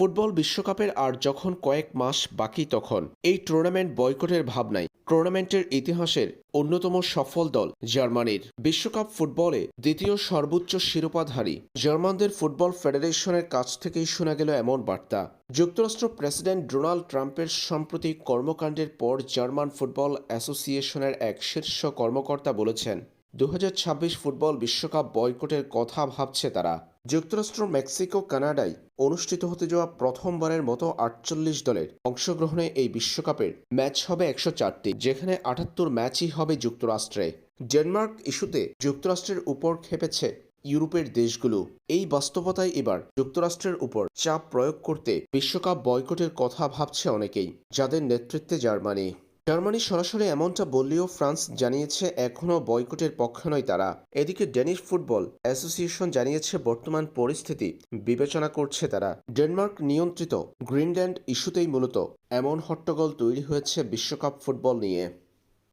Football বিশ্বকাপের আর যখন কয়েক মাস বাকি তখন এই টুর্নামেন্ট বয়কটের ভাবনায় টুর্নামেন্টের ইতিহাসের অন্যতম সফল দল জার্মানির। বিশ্বকাপ ফুটবলে দ্বিতীয় সর্বোচ্চ শিরোপাধারী জার্মানদের ফুটবল ফেডারেশনের কাছ থেকেই শোনা গেল এমন বার্তা। যুক্তরাষ্ট্র প্রেসিডেন্ট ডোনাল্ড ট্রাম্পের সাম্প্রতিক কর্মকাণ্ডের পর জার্মান ফুটবল অ্যাসোসিয়েশনের এক শীর্ষ কর্মকর্তা বলেছেন দু হাজার ছাব্বিশ ফুটবল বিশ্বকাপ বয়কটের কথা ভাবছে তারা। যুক্তরাষ্ট্র, মেক্সিকো, কানাডায় অনুষ্ঠিত হতে যাওয়া প্রথমবারের মতো আটচল্লিশ দলের অংশগ্রহণে এই বিশ্বকাপের ম্যাচ হবে একশো চারটি, যেখানে আটাত্তর ম্যাচই হবে যুক্তরাষ্ট্রে। ডেনমার্ক ইস্যুতে যুক্তরাষ্ট্রের উপর খেপেছে ইউরোপের দেশগুলো। এই বাস্তবতায় এবার যুক্তরাষ্ট্রের উপর চাপ প্রয়োগ করতে বিশ্বকাপ বয়কটের কথা ভাবছে অনেকেই, যাদের নেতৃত্বে জার্মানি। জার্মানি সরাসরি এমনটা বললেও ফ্রান্স জানিয়েছে এখনও বয়কটের পক্ষে নয় তারা। এদিকে ডেনিশ ফুটবল অ্যাসোসিয়েশন জানিয়েছে বর্তমান পরিস্থিতি বিবেচনা করছে তারা। ডেনমার্ক নিয়ন্ত্রিত, গ্রিনল্যান্ড ইস্যুতেই মূলত। এমন হট্টগোল তৈরি হয়েছে বিশ্বকাপ ফুটবল নিয়ে।